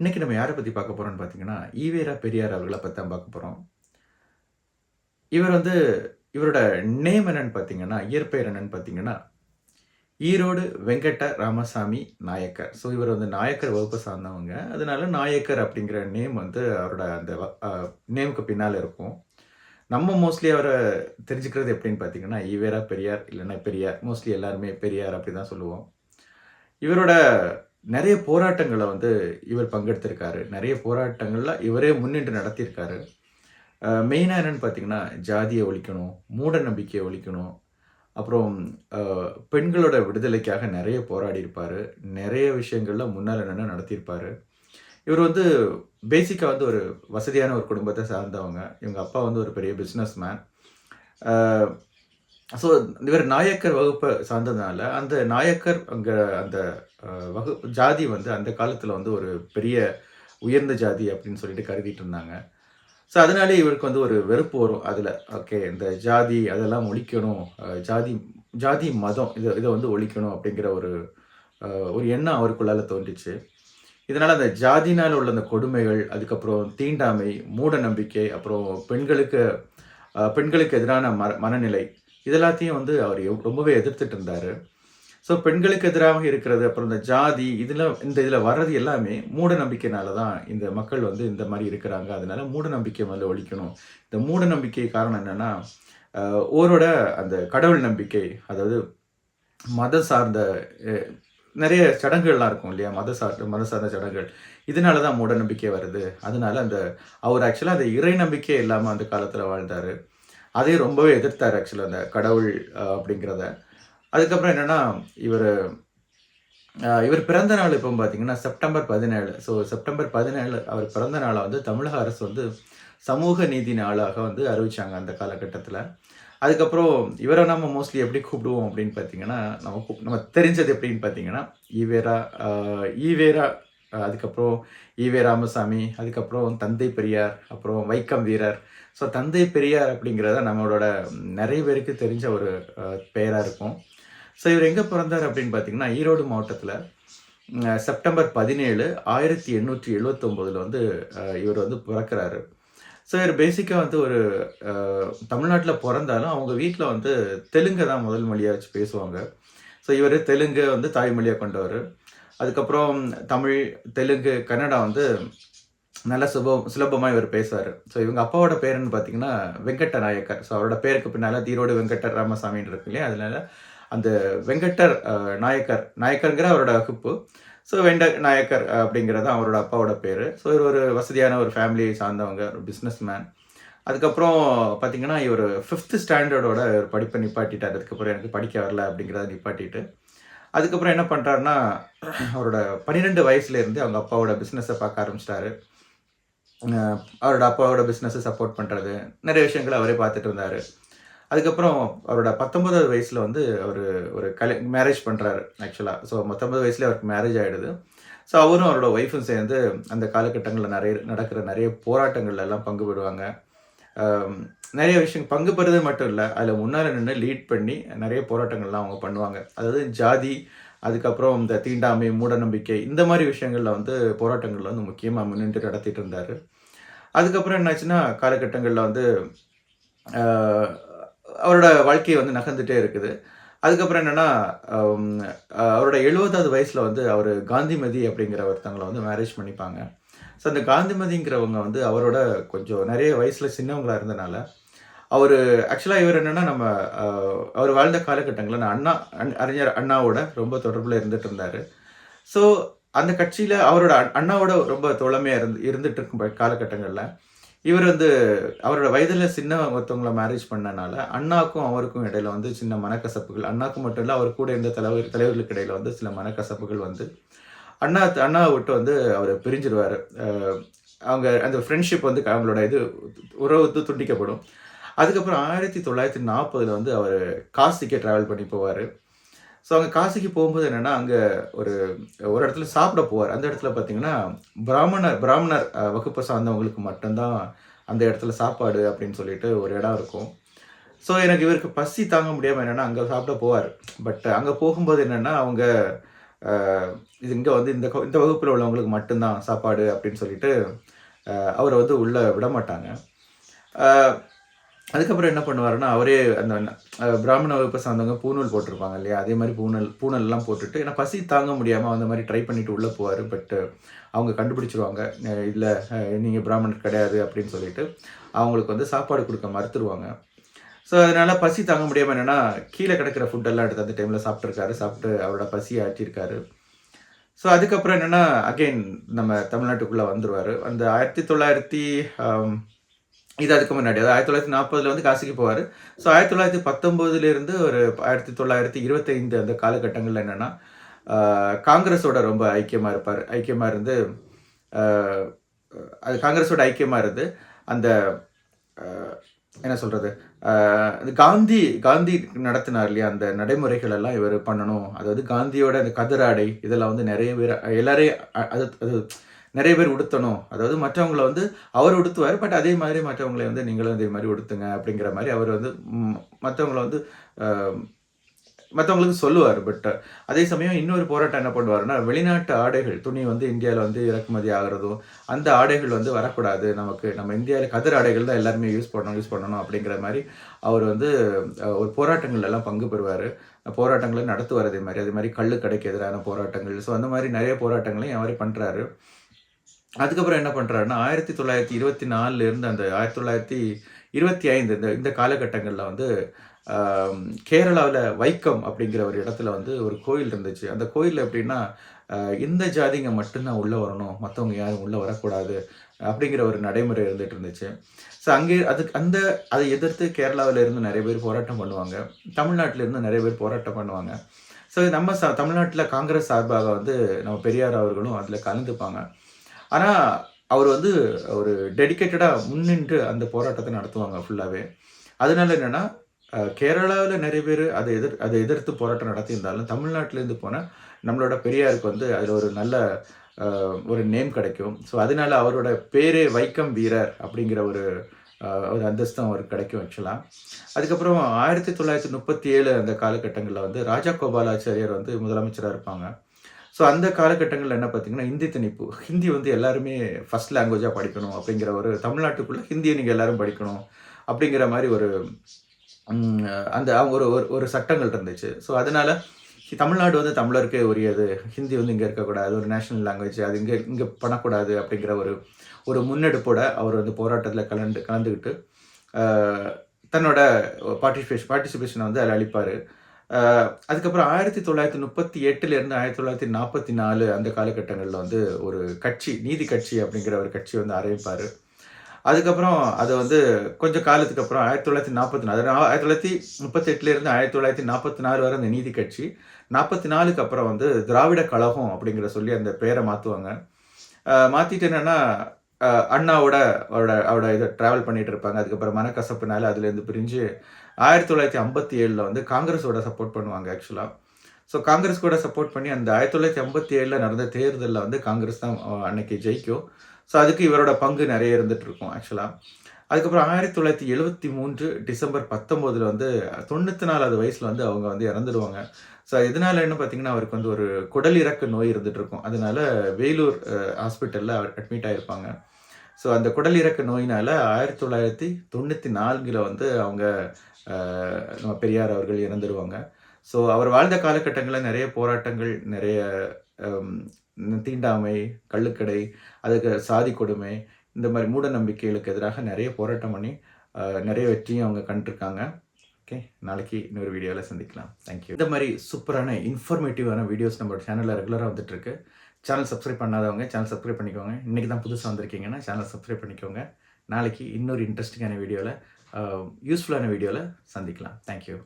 இன்னைக்கு நம்ம யாரை பற்றி பார்க்க போகிறோம்னு பார்த்தீங்கன்னா, ஈவேரா பெரியார் அவர்களை பற்றி தான் பார்க்க போகிறோம் இவர் வந்து இவரோட நேம் என்னன்னு பார்த்தீங்கன்னா, இயற்பெயர் என்னன்னு பார்த்தீங்கன்னா, ஈரோடு வெங்கட்ட ராமசாமி நாயக்கர். ஸோ இவர் வந்து நாயக்கர் வகுப்பு சார்ந்தவங்க. அதனால நாயக்கர் அப்படிங்கிற நேம் வந்து அவரோட அந்த நேமுக்கு பின்னால் இருக்கும். நம்ம மோஸ்ட்லி அவரை தெரிஞ்சுக்கிறது எப்படின்னு பார்த்தீங்கன்னா, ஈவேரா பெரியார் இல்லைன்னா பெரியார். மோஸ்ட்லி எல்லாருமே பெரியார் அப்படி தான் சொல்லுவோம். இவரோட நிறைய போராட்டங்களை வந்து இவர் பங்கெடுத்திருக்காரு. நிறைய போராட்டங்களில் இவரே முன்னின்று நடத்தியிருக்காரு. மெயினாக என்னென்னு பார்த்தீங்கன்னா, ஜாதியை ஒழிக்கணும், மூட நம்பிக்கையை ஒழிக்கணும். அப்புறம் பெண்களோட விடுதலைக்காக நிறைய போராடி இருப்பார் நிறைய விஷயங்களில் முன்னால் என்னென்ன நடத்தியிருப்பார் இவர் வந்து பேசிக்காக வந்து ஒரு வசதியான ஒரு குடும்பத்தை சார்ந்தவங்க. இவங்க அப்பா வந்து ஒரு பெரிய பிஸ்னஸ் மேன். ஸோ இவர் நாயக்கர் வகுப்பை சார்ந்ததுனால, அந்த நாயக்கர் அங்கே அந்த வகுப்பு வகு ஜாதி வந்து அந்த காலத்தில் வந்து ஒரு பெரிய உயர்ந்த ஜாதி அப்படின்னு சொல்லிட்டு கருதிட்டு இருந்தாங்க. ஸோ அதனாலேயே இவருக்கு வந்து ஒரு வெறுப்பு வரும் அதில் ஓகே இந்த ஜாதி அதெல்லாம் ஒழிக்கணும். ஜாதி ஜாதி, மதம் இதை இதை வந்து ஒழிக்கணும் அப்படிங்கிற ஒரு ஒரு எண்ணம் அவருக்குள்ளால தோன்றிச்சு. இதனால் அந்த ஜாதினால் உள்ள அந்த கொடுமைகள், அதுக்கப்புறம் தீண்டாமை, மூட நம்பிக்கை, அப்புறம் பெண்களுக்கு பெண்களுக்கு எதிரான ம மனநிலை இது எல்லாத்தையும் வந்து அவர் ரொம்பவே எதிர்த்துட்டு இருந்தார் ஸோ பெண்களுக்கு எதிராக இருக்கிறது, அப்புறம் இந்த ஜாதி இதில் இந்த இதில் வர்றது எல்லாமே மூட நம்பிக்கைனால தான் இந்த மக்கள் வந்து இந்த மாதிரி இருக்கிறாங்க. அதனால மூட நம்பிக்கை முதல்ல ஒழிக்கணும். இந்த மூட நம்பிக்கை காரணம் என்னென்னா ஓரோட அந்த கடவுள் நம்பிக்கை, அதாவது மதம் சார்ந்த நிறைய சடங்குகள்லாம் இருக்கும் இல்லையா? மத சார்ந்த மதம் சார்ந்த சடங்குகள். இதனால தான் மூட நம்பிக்கை வருது. அதனால அந்த அவர் ஆக்சுவலாக அந்த இறை நம்பிக்கை இல்லாமல் அந்த காலத்தில் வாழ்ந்தார் அதையும் ரொம்பவே எதிர்த்தார் ஆக்சுவலாக அந்த கடவுள் அப்படிங்கிறத. அதுக்கப்புறம் என்னன்னா, இவர் இவர் பிறந்த நாள் இப்போ பார்த்தீங்கன்னா, செப்டம்பர் 17. ஸோ செப்டம்பர் 17 அவர் பிறந்த நாளை வந்து தமிழக அரசு வந்து சமூக நீதி நாளாக வந்து அறிவிச்சாங்க அந்த காலகட்டத்தில் அதுக்கப்புறம் இவரை நம்ம மோஸ்ட்லி எப்படி கூப்பிடுவோம் அப்படின்னு பார்த்தீங்கன்னா, நம்ம நம்ம தெரிஞ்சது எப்படின்னு பார்த்தீங்கன்னா, ஈவேரா ஈவேரா அதுக்கப்புறம் ஈவே ராமசாமி, அதுக்கப்புறம் தந்தை பெரியார், அப்புறம் வைக்கம் வீரர். ஸோ தந்தை பெரியார் அப்படிங்கிறத நம்மளோட நிறைய பேருக்கு தெரிஞ்ச ஒரு பெயராக இருக்கும். ஸோ இவர் எங்கே பிறந்தார் அப்படின்னு பார்த்தீங்கன்னா, ஈரோடு மாவட்டத்தில் செப்டம்பர் பதினேழு ஆயிரத்தி எண்ணூற்றி எழுபத்தொம்போதில் வந்து இவர் வந்து பிறக்கிறாரு ஸோ இவர் பேசிக்காக வந்து ஒரு தமிழ்நாட்டில் பிறந்தாலும் அவங்க வீட்டில் வந்து தெலுங்கு தான் முதல் மொழியாக வச்சு பேசுவாங்க. ஸோ இவர் தெலுங்கு வந்து தாய்மொழியாக கொண்டவர் அதுக்கப்புறம் தமிழ், தெலுங்கு, கன்னடா வந்து நல்ல சுப சுலபமாக இவர் பேசுவார் ஸோ இவங்க அப்பாவோட பேருன்னு பார்த்தீங்கன்னா, வெங்கட்ட நாயக்கர். ஸோ அவரோட பேருக்கு பின்னால் தீரோடு வெங்கட்ட ராமசாமின்னு இருக்கு இல்லையா? அதனால அந்த வெங்கட்டர் நாயக்கர் நாயக்கர்ங்கிற அவரோட வகுப்பு. ஸோ வெண்ட நாயக்கர் அப்படிங்கிறது அவரோட அப்பாவோட பேர் ஸோ இவர் ஒரு வசதியான ஒரு ஃபேமிலியை சார்ந்தவங்க. ஒரு பிஸ்னஸ் மேன். அதுக்கப்புறம் பார்த்தீங்கன்னா, இவர் ஃபிஃப்த்து ஸ்டாண்டர்டோட படிப்பை நிப்பாட்டிட்டார் அதுக்கப்புறம் எனக்கு படிக்க வரல அப்படிங்கிறத நிப்பாட்டிட்டு, அதுக்கப்புறம் என்ன பண்ணுறாருன்னா அவரோட பன்னிரெண்டு வயசுலேருந்து அவங்க அப்பாவோட பிஸ்னஸை பார்க்க ஆரம்பிச்சிட்டாரு அவரோட அப்பாவோட பிஸ்னஸை சப்போர்ட் பண்ணுறது நிறைய விஷயங்களை அவரே பார்த்துட்டு இருந்தார் அதுக்கப்புறம் அவரோட 19வது வயசில் வந்து அவர் ஒரு கலை மேரேஜ் பண்ணுறாரு ஆக்சுவலாக ஸோ 19 வயசுலேயே அவருக்கு மேரேஜ் ஆகிடுது ஸோ அவரும் அவரோட ஒய்ஃபும் சேர்ந்து அந்த காலகட்டங்களில் நிறைய நடக்கிற நிறைய போராட்டங்கள்ல எல்லாம் பங்கு பெறுவாங்க. நிறைய விஷயம் பங்கு பெறுறது மட்டும் இல்லை அதில் முன்னால் நின்று லீட் பண்ணி நிறைய போராட்டங்கள்லாம் அவங்க பண்ணுவாங்க. அதாவது ஜாதி, அதுக்கப்புறம் இந்த தீண்டாமை, மூட நம்பிக்கை இந்த மாதிரி விஷயங்களில் வந்து போராட்டங்களில் வந்து முக்கியமாக முன்னின்று நடத்திட்டு இருந்தார் அதுக்கப்புறம் என்னாச்சுன்னா, காலகட்டங்களில் வந்து அவரோட வாழ்க்கை வந்து நகர்ந்துட்டே இருக்குது. அதுக்கப்புறம் என்னென்னா அவரோட எழுபதாவது வயசில் வந்து அவர் காந்திமதி அப்படிங்கிற ஒருத்தங்களை வந்து மேரேஜ் பண்ணிப்பாங்க. ஸோ அந்த காந்திமதிங்கிறவங்க வந்து அவரோட கொஞ்சம் நிறைய வயசில் சின்னவங்களாக இருந்தனால, அவர் ஆக்சுவலாக இவர் என்னென்னா நம்ம அவர் வாழ்ந்த காலகட்டங்களில் நான் அண்ணா அன் அறிஞர் அண்ணாவோட ரொம்ப தொடர்பில் இருந்துட்டு இருந்தார். ஸோ அந்த கட்சியில் அவரோட அண்ணாவோட ரொம்ப தோழமையாக இருந்து இருந்துட்டு இருக்கும் காலகட்டங்களில் இவர் வந்து அவரோட வயதில் சின்ன ஒருத்தவங்கள மேரேஜ் பண்ணனால, அண்ணாவுக்கும் அவருக்கும் இடையில வந்து சின்ன மனக்கசப்புகள், அண்ணாக்கும் மட்டும் இல்லை அவர் கூட இருந்த தலைவர் தலைவர்களுக்கு இடையில வந்து சில மனக்கசப்புகள் வந்து, அண்ணா அண்ணாவை விட்டு வந்து அவர் பிரிஞ்சிருவார். அவங்க அந்த ஃப்ரெண்ட்ஷிப் வந்து அவங்களோட இது உறவு துண்டிக்கப்படும். அதுக்கப்புறம் 1940ல வந்து அவர் காசிக்கு ட்ராவல் பண்ணி போவார். ஸோ அங்கே காசிக்கு போகும்போது என்னென்னா அங்கே ஒரு ஒரு இடத்துல சாப்பிட போவார். அந்த இடத்துல பார்த்தீங்கன்னா, பிராமணர் பிராமணர் வகுப்பை சார்ந்தவங்களுக்கு மட்டும்தான் அந்த இடத்துல சாப்பாடு அப்படின்னு சொல்லிட்டு ஒரு இடம் இருக்கும். ஸோ எனக்கு இவருக்கு பசி தாங்க முடியாமல் என்னென்னா அங்கே சாப்பிட போவார். பட் அங்கே போகும்போது என்னென்னா அவங்க இது இங்கே வந்து இந்த இந்த வகுப்பில் உள்ளவங்களுக்கு மட்டும்தான் சாப்பாடு அப்படின்னு சொல்லிட்டு அவரை வந்து உள்ளே விட மாட்டாங்க. அதுக்கப்புறம் என்ன பண்ணுவாருன்னா அவரே அந்த பிராமண வகுப்பை சார்ந்தவங்க பூணூல் போட்டிருப்பாங்க இல்லையா? அதே மாதிரி பூணல் பூணல்லாம் போட்டுட்டு ஏன்னா பசி தாங்க முடியாமல் அந்த மாதிரி ட்ரை பண்ணிட்டு உள்ளே போவார். பட் அவங்க கண்டுபிடிச்சிருவாங்க. இல்லை நீங்கள் பிராமணர் கிடையாது அப்படின்னு சொல்லிட்டு அவங்களுக்கு வந்து சாப்பாடு கொடுக்க மறுத்துருவாங்க. ஸோ அதனால் பசி தாங்க முடியாமல் என்னென்னா கீழே கிடக்கிற ஃபுட்டெல்லாம் எடுத்து அந்த டைமில் சாப்பிட்ருக்காரு சாப்பிட்டு அவரோட பசியை ஆற்றிருக்காரு ஸோ அதுக்கப்புறம் என்னென்னா அகைன் நம்ம தமிழ்நாட்டுக்குள்ளே வந்துடுவார் அந்த ஆயிரத்தி தொள்ளாயிரத்தி இது அதுக்கு முன்னாடி. ஆயிரத்தி தொள்ளாயிரத்தி நாற்பதுல வந்து காசிக்கு போவார். ஸோ ஆயிரத்தி தொள்ளாயிரத்தி பத்தொம்போதுலேருந்து ஒரு ஆயிரத்தி தொள்ளாயிரத்தி இருபத்தைந்து அந்த காலகட்டங்களில் என்னென்னா காங்கிரஸோட ரொம்ப ஐக்கியமாக இருப்பார். ஐக்கியமாக இருந்து அது காங்கிரஸோட ஐக்கியமாக இருந்து அந்த என்ன சொல்கிறது காந்தி காந்தி நடத்தினார் இல்லையா அந்த நடைமுறைகள் எல்லாம் இவர் பண்ணணும். அதாவது காந்தியோட அந்த கதிராடை இதெல்லாம் வந்து நிறைய பேர் எல்லாரையும் அது அது நிறைய பேர் உடுத்தணும். அதாவது மற்றவங்கள வந்து அவர் உடுத்துவார் பட் அதே மாதிரி மற்றவங்களை வந்து நீங்களும் அதே மாதிரி உடுத்துங்க அப்படிங்கிற மாதிரி அவர் வந்து மற்றவங்கள வந்து மற்றவங்களுக்கு சொல்லுவார். பட் அதே சமயம் இன்னொரு போராட்டம் என்ன பண்ணுவாருன்னா வெளிநாட்டு ஆடைகள் துணி வந்து இந்தியாவில் வந்து இறக்குமதி ஆகிறதும் அந்த ஆடைகள் வந்து வரக்கூடாது. நமக்கு நம்ம இந்தியாவில் கதிர் ஆடைகள் தான் எல்லாருமே யூஸ் பண்ணணும் யூஸ் பண்ணணும் அப்படிங்கிற மாதிரி அவர் வந்து ஒரு போராட்டங்கள் எல்லாம் பங்கு பெறுவார். போராட்டங்களை நடத்துவார் அதே மாதிரி. அதே மாதிரி கல்லு கடைக்கு எதிரான போராட்டங்கள். ஸோ அந்த மாதிரி நிறைய போராட்டங்களையும் அவரே பண்ணுறாரு அதுக்கப்புறம் என்ன பண்ணுறாருன்னா ஆயிரத்தி தொள்ளாயிரத்தி இருபத்தி நாலுலேருந்து அந்த ஆயிரத்தி தொள்ளாயிரத்தி இருபத்தி ஐந்து இந்த இந்த காலகட்டங்களில் வந்து கேரளாவில் வைக்கம் அப்படிங்கிற ஒரு இடத்துல வந்து ஒரு கோயில் இருந்துச்சு. அந்த கோயில் எப்படின்னா இந்த ஜாதிங்க மட்டும்தான் உள்ளே வரணும் மற்றவங்க யாரும் உள்ளே வரக்கூடாது அப்படிங்கிற ஒரு நடைமுறை இருந்துட்டு இருந்துச்சு. ஸோ அங்கே அதுக்கு அந்த அதை எதிர்த்து கேரளாவில் இருந்து நிறைய பேர் போராட்டம் பண்ணுவாங்க. தமிழ்நாட்டிலேருந்து நிறைய பேர் போராட்டம் பண்ணுவாங்க. ஸோ நம்ம ச தமிழ்நாட்டில் காங்கிரஸ் சார்பாக வந்து நம்ம பெரியார் அவர்களும் அதில் கலந்துப்பாங்க. ஆனால் அவர் வந்து ஒரு டெடிக்கேட்டடாக முன்னின்று அந்த போராட்டத்தை நடத்துவாங்க ஃபுல்லாகவே அதனால என்னென்னா கேரளாவில் நிறைய பேர் அதை எதிர் அதை எதிர்த்து போராட்டம் நடத்தியிருந்தாலும் தமிழ்நாட்டிலேருந்து போனால் நம்மளோட பெரியாருக்கு வந்து அதில் ஒரு நல்ல ஒரு நேம் கிடைக்கும். ஸோ அதனால அவரோட பேரே வைக்கம் வீரர் அப்படிங்கிற ஒரு ஒரு அந்தஸ்தும் அவருக்கு கிடைக்கும் ஆக்சுவலாக அதுக்கப்புறம் ஆயிரத்தி தொள்ளாயிரத்தி முப்பத்தி ஏழு அந்த காலகட்டங்களில் வந்து ராஜா கோபாலாச்சாரியர் வந்து முதலமைச்சராக இருப்பாங்க. ஸோ அந்த காலகட்டங்களில் என்ன பார்த்தீங்கன்னா ஹிந்தி திணிப்பு. ஹிந்தி வந்து எல்லாருமே ஃபர்ஸ்ட் லாங்குவேஜாக படிக்கணும் அப்படிங்கிற ஒரு தமிழ்நாட்டுக்குள்ளே ஹிந்தியை நீங்கள் எல்லாரும் படிக்கணும் அப்படிங்கிற மாதிரி ஒரு அந்த அவங்க ஒரு ஒரு- ஒரு சட்டங்கள் இருந்துச்சு. ஸோ அதனால் தமிழ்நாடு வந்து தமிழருக்கே உரியது. ஹிந்தி வந்து இங்கே இருக்கக்கூடாது. ஒரு நேஷனல் லாங்குவேஜ் அது இங்கே இங்கே பண்ணக்கூடாது அப்படிங்கிற ஒரு ஒரு முன்னெடுப்போட அவர் வந்து போராட்டத்தில் கலந்து கலந்துக்கிட்டு தன்னோட பார்ட்டிசிபேஷன் பார்ட்டிசிபேஷனை வந்து அதில் அளிப்பார். அதுக்கப்புறம் ஆயிரத்தி தொள்ளாயிரத்தி முப்பத்தி எட்டுலேருந்து ஆயிரத்தி தொள்ளாயிரத்தி நாற்பத்தி நாலு அந்த காலகட்டங்களில் வந்து ஒரு கட்சி நீதி கட்சி அப்படிங்கிற ஒரு கட்சி வந்து ஆரம்பிப்பார். அதுக்கப்புறம் அதை வந்து கொஞ்சம் காலத்துக்கு அப்புறம் ஆயிரத்தி தொள்ளாயிரத்தி நாற்பத்தி நாலு ஆயிரத்தி தொள்ளாயிரத்தி முப்பத்தெட்டுலேருந்து ஆயிரத்தி தொள்ளாயிரத்தி நாற்பத்தி நாலு வரை அந்த நீதி கட்சி நாற்பத்தி நாலுக்கு அப்புறம் வந்து திராவிட கழகம் அப்படிங்கிற சொல்லி அந்த பேரை மாற்றுவாங்க மாற்றிட்டு என்னென்னா அண்ணாவோட அவரோட அவரோட இதை ட்ராவல் பண்ணிட்டு இருப்பாங்க. அதுக்கப்புறம் மனக்கசப்புனால அதுலேருந்து பிரிஞ்சு ஆயிரத்தி தொள்ளாயிரத்தி ஐம்பத்தி ஏழில் வந்து காங்கிரஸோட சப்போர்ட் பண்ணுவாங்க ஆக்சுவலாக ஸோ காங்கிரஸ் கூட சப்போர்ட் பண்ணி அந்த ஆயிரத்தி தொள்ளாயிரத்தி ஐம்பத்தி ஏழில் நடந்த தேர்தலில் வந்து காங்கிரஸ் தான் அன்னைக்கு ஜெயிக்கும். ஸோ அதுக்கு இவரோட பங்கு நிறைய இருந்துட்டு இருக்கும் ஆக்சுவலாக அதுக்கப்புறம் ஆயிரத்தி தொள்ளாயிரத்தி எழுபத்தி மூன்று டிசம்பர் பத்தொம்போதில் வந்து தொண்ணூற்றி நாலாவது வயசில் வந்து அவங்க வந்து இறந்துடுவாங்க. ஸோ இதனால என்ன பார்த்தீங்கன்னா அவருக்கு வந்து ஒரு குடலிறக்க நோய் இருந்துட்டு இருக்கும். அதனால வேலூர் ஹாஸ்பிட்டலில் அவர் அட்மிட் ஆகிருப்பாங்க ஸோ அந்த குடலிறக்க நோயினால் ஆயிரத்தி தொள்ளாயிரத்தி தொண்ணூற்றி நான்கில் வந்து அவங்க நம்ம பெரியார் அவர்கள் இறந்துடுவாங்க ஸோ அவர் வாழ்ந்த காலகட்டங்களில் நிறைய போராட்டங்கள் நிறைய தீண்டாமை கள்ளுக்கடை அதுக்கு சாதி கொடுமை இந்த மாதிரி மூட நம்பிக்கைகளுக்கு எதிராக நிறைய போராட்டம் பண்ணி நிறைய வெற்றியும் அவங்க கண்டிருக்காங்க. ஓகே நாளைக்கு இன்னொரு வீடியோவில் சந்திக்கலாம். தேங்க்யூ இந்த மாதிரி சூப்பரான இன்ஃபர்மேட்டிவான வீடியோஸ் நம்ம சேனலில் ரெகுலராக வந்துட்டுருக்கு. சேனல் சப்ஸ்கிரைப் பண்ணாதவங்க சேனல் சப்ஸ்கிரைப் பண்ணிக்கோங்க. இன்றைக்கி தான் புதுசாக வந்திருக்கீங்கன்னா சேனல் சப்ஸ்கிரைப் பண்ணிக்கோங்க. நாளைக்கு இன்னொரு இன்ட்ரெஸ்டிங்கான வீடியோவில் யூஸ்ஃபுல்லான வீடியோவில் சந்திக்கலாம். தேங்க்யூ